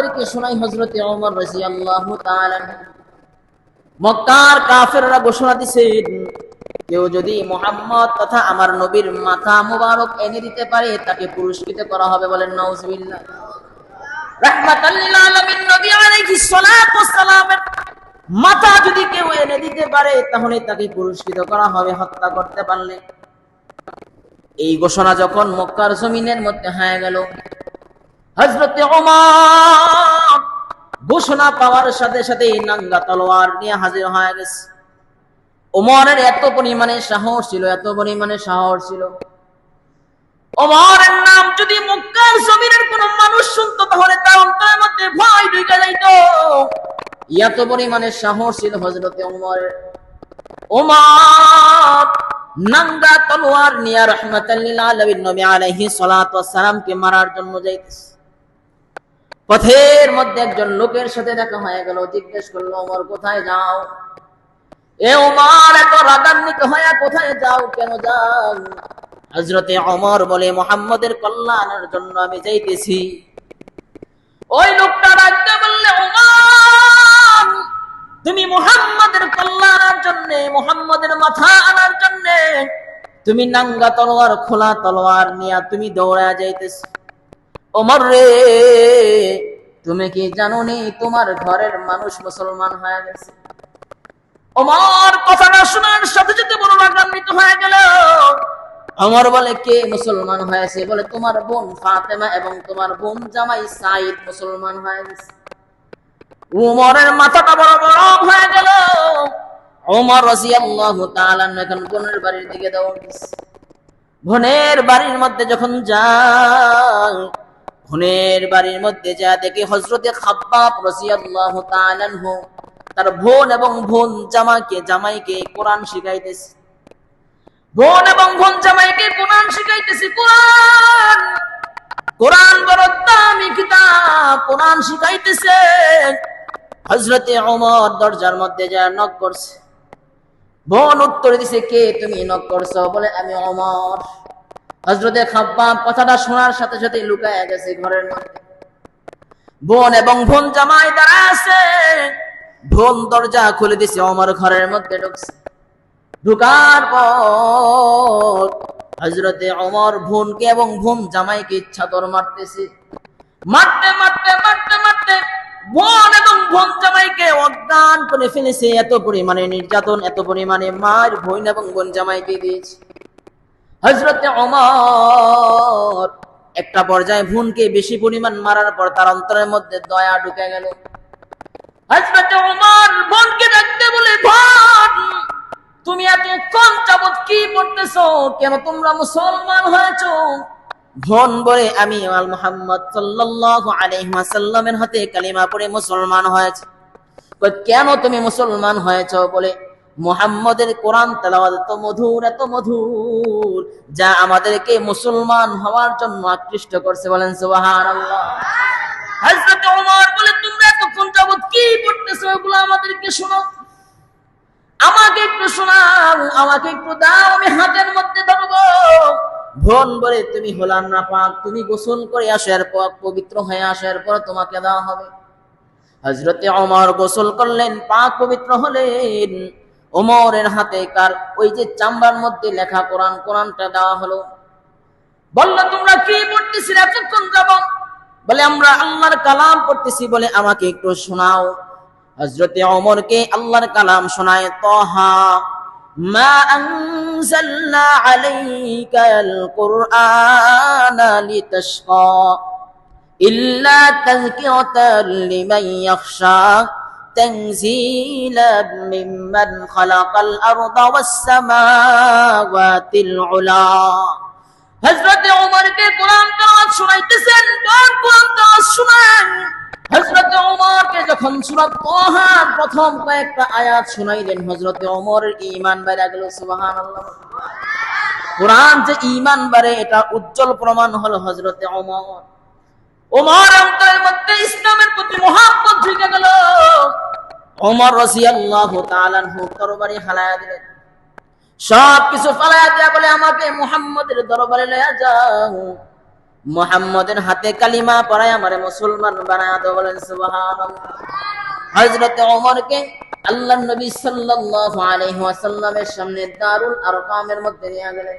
আপনাদেরকে শোনাই হজরতে রাদিয়াল্লাহু তাআলা। মক্কার কাফেররা ঘোষণা দিছেন কেউ যদি মোহাম্মদ তথা আমার নবীর মাথা মুবারক এনে দিতে পারে, তাকে পুরস্কৃত করা হবে বলেন ওয়াসসালামের মাথা যদি কেউ এনে দিতে পারে, তাহলে তাকে পুরস্কৃত করা হবে, হত্যা করতে পারলে। এই ঘোষণা যখন মক্কার জমিনের মধ্যে হয়ে গেল হজরতে ওমর ঘোষণা পাওয়ার সাথে সাথে নাঙ্গা তলোয়ার নিয়ে হাজির হয়ে গেছে। ওমরের এত পরিমাণে সাহস ছিল, এত পরিমাণে সাহস ছিল। ওমরের নাম যদি মক্কার জমিনের কোন মানুষ শুনতো, তাহলে তার অন্তরের মধ্যে ভয় ঢুকে যাইত। এত পরিমাণে সাহস ছিল হজরতে ওমরের। ওমর নাঙ্গা তলোয়ার নিয়ে রহমতাল্লিল আলামিন নবী আলাইহিস সালাতু ওয়াস সালামকে মারার জন্য যাইতেছে। পথের মধ্যে একজন লোকের সাথে দেখা হয়ে গেল, জিজ্ঞেস করল, ওমর, কোথায় যাও? এ ওমর, এত রাগান্বিত হয়ে কোথায় যাও? কেন যাও? হজরতে অমর বলে, মোহাম্মদের কল্যাণের জন্য আমি যাইতেছি। ওই লোকটা ডাকতে বললে, ওমর, তুমি মোহাম্মদের কল্যাণের জন্য, মোহাম্মদের মাথা আনার জন্য, তুমি নাঙ্গা তলোয়ার, খোলা তলোয়ার নিয়ে তুমি দৌড়া যাইতেছ। ওমর রে, তুমি কি জানো নি তোমার ঘরের মানুষ মুসলমান হয়ে গেছে? ওমর কথাটা শোনার সাথে সাথে বড় রাগান্বিত হয়ে গেল। অমর বলে, কে মুসলমান হয়েছে? বলে, তোমার বোন ফাতেমা এবং তোমার বোন জামাই সাইদ মুসলমান হয়ে গেছে। উমরের মাথাটা বড় বড় হয়ে গেল। ওমর রাদিয়াল্লাহু তাআলা এখন বোনের বাড়ির দিকে দৌড় দিছে। বোনের বাড়ির মধ্যে যখন যায় বোনের বাড়ির মধ্যে যা দেখে হজরতে তার বোন এবং বোন জামাকে জামাইকে কোরআন শিখাইতেছে। বোন এবং বোন জামাইকে কোরআন শিখাইতেছে, কোরআন! কোরআন বড় দামি কিতাব কোরআন শিখাইতেছে। হজরতে ওমর দরজার মধ্যে যা নক করছে। বোন উত্তর দিছে, কে তুমি নক করছ? বলে, আমি অমর হজরতে খাব্বাব কথাটা শোনার সাথে সাথে লুকায় গেছে ঘরের মধ্যে। বোন এবং বোন জামাই তারা আছে। বোন দরজা খুলে দিছে, অমর ঘরের মধ্যে ঢুকছে। ঢুকার পর হজরতে অমর বোনকে এবং বোন জামাইকে ইচ্ছা তোর মারতেছে। মারতে মারতে মারতে মারতে বোন এবং বোন জামাইকে অজ্ঞান করে ফেলেছে। এত পরিমাণে নির্যাতন, এত পরিমাণে মার, বোন এবং বোন জামাইকে দিয়েছে। হজরতে অমর একটা পর্যায়ে বোনকে বেশি পরিমাণ মারার পর তার অন্তরের মধ্যে দয়া ঢুকে গেল। হজরতে অমর বোনকে ডাকতে বলে বোন তুমি এত কম যাবত কি করতেছো? কেন তোমরা মুসলমান হয়েছ? ভন বলে, আমি আল মোহাম্মদ সাল্লাল্লাহু আলাইহি ওয়াসাল্লামের হাতে কালিমা পড়ে মুসলমান হয়েছে। কেন তুমি মুসলমান হয়েছ? বলে মুহাম্মদের কোরআন তেলাওয়াত এত মধুর এত মধুর, যা আমাদেরকে মুসলমান হওয়ার জন্য আকৃষ্ট করছে বলেন সুবহানাল্লাহ। হযরত ওমর বলে, তোমরা এতক্ষণ যাবত কি পড়তেছো? এগুলো আমাদেরকে শোনাও আমাকে একটু শোনাও, আমাকে একটু দাও, আমি হাতের মধ্যে ধরবো। ভন বলে, তুমি হলান না পাক, তুমি গোসল করে আসার পর পবিত্র হয়ে আসার পর তোমাকে দেওয়া হবে। হজরতে অমর গোসল করলেন, পাক পবিত্র হলেন। ওমরের হাতে কার ওই যে চামড়ার মধ্যে লেখা কোরআন, কোরআনটা দেওয়া হলো। বলল, তোমরা কি পড়তেছি এতক্ষণ যাব বলে, আমরা আল্লাহর কালাম পড়তেছি বলে আমাকে একটু শোনাও। হজরতে অমরকে আল্লাহর কালাম শোনায়, তহা মা আনজালনা আলাইকাল কুরআনা লিতাশকা ইল্লা তাযকিরাতাল লিমান ইয়াখশা। تنزيلا ممن خلق الأرض والسماوات العلا হজরত ওমরকে কোরআন তেলাওয়াত শোনাইতেছেন কোরআন কোরআন তেলাওয়াত শোনান হজরত ওমরকে যখন সূরা তাহার প্রথম কয়েকটা আয়াত শোনাইলেন হজরত ওমরের ঈমান বাইরে গেল সুবহানাল্লাহ কোরআন যে ঈমান বাড়ে এটা উজ্জ্বল প্রমাণ হলো হজরতে ওমর ওমর অন্তরের মধ্যে ইসলামের প্রতি ঢুকে গেল। ওমর তাআলা তরবারি হালায়া দিলেন। সব কিছু ফালায়া বলে আমাকে দরবারে লয়া যাও। হাতে কালিমা পড়ায় আমারে মুসলমান বানায় দাও বলেন সুবহানাল্লাহ। হযরত ওমরকে আল্লাহ নবী সাল্লাল্লাহু আলাইহি ওয়াসাল্লামের সামনে দারুল আরকামের মধ্যে নিয়ে গেলেন।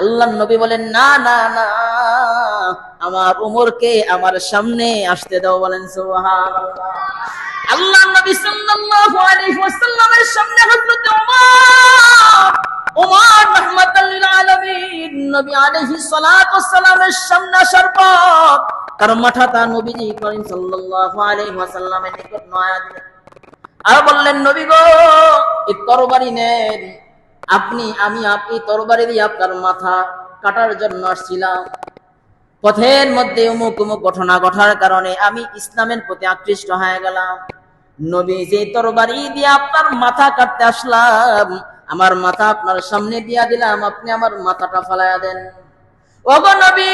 আল্লাহ নবী বলেন, না না না, আমার উমরকে আমার সামনে আসতে দাও। বলেন আল্লাহ নবী সাল্লাল্লাহু আলাইহি ওয়াসাল্লামের সামনে হযরত ওমর আলামিন, নবী আলাইহিস সালাতু সামনে আসার পর তার নবীজি সাল্লাল্লাহু আলাইহি ওয়াসাল্লামের নিকট নয়া দিলেন। আর বললেন, নবী গো, এই তরবারি নেন। আপনি, আমি, আপনি তরবারি দিয়ে আপনার মাথা কাটার জন্য আসছিলাম। পথের মধ্যে অমুক অমুক ঘটনা ঘটার কারণে আমি ইসলামের প্রতি আকৃষ্ট হয়ে গেলাম। নবী যে তরবারি দিয়ে আপনার মাথা কাটতে আসলাম, আমার মাথা আপনার সামনে দিয়া দিলাম, আপনি আমার মাথাটা ফালাইয়া দেন। ওগো নবী,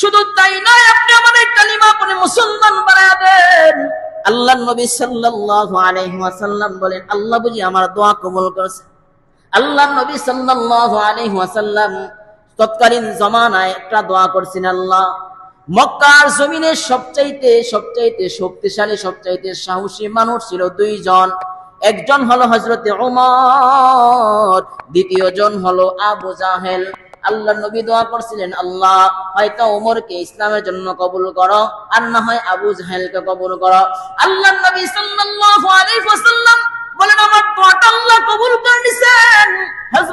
শুধু তাই নয়, আপনি আমাদের কালিমা পড়ে মুসলমান বানায়া দেন। আল্লাহ নবী সাল্লাল্লাহু আলাইহি ওয়াসাল্লাম বলেন, আল্লাহ বুঝি আমার দোয়া কবুল করেছে। আল্লাহ নবী সাল্লাল্লাহু আলাইহি ওয়াসাল্লাম তৎকালীন জমানায় একটা দোয়া করছেন, আল্লাহ, মক্কার জমিনে সবচাইতে সবচাইতে শক্তিশালী, সবচাইতে সাহসী মানুষ ছিল দুইজন। একজন হলো হজরতে ওমর দ্বিতীয় জন হলো আবু জাহেল। আল্লাহ নবী দোয়া করছিলেন, আল্লাহ, হয়তো ওমরকে ইসলামের জন্য কবুল করো, আর না হয় আবু জাহেলকে কবুল করো। আল্লাহ নবী সাল্লাল্লাহু আলাইহি ওয়াসাল্লাম বলেন, আমার দোয়াটা আল্লাহ কবুল করে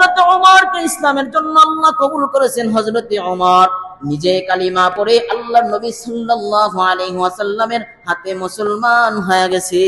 হযরত ওমরকে ইসলামের জন্য আল্লাহ কবুল করেছেন হজরত ওমর নিজে কালিমা পড়ে আল্লাহ নবী সাল্লাল্লাহু আলাইহি ওয়াসাল্লামের হাতে মুসলমান হয়ে গেছে।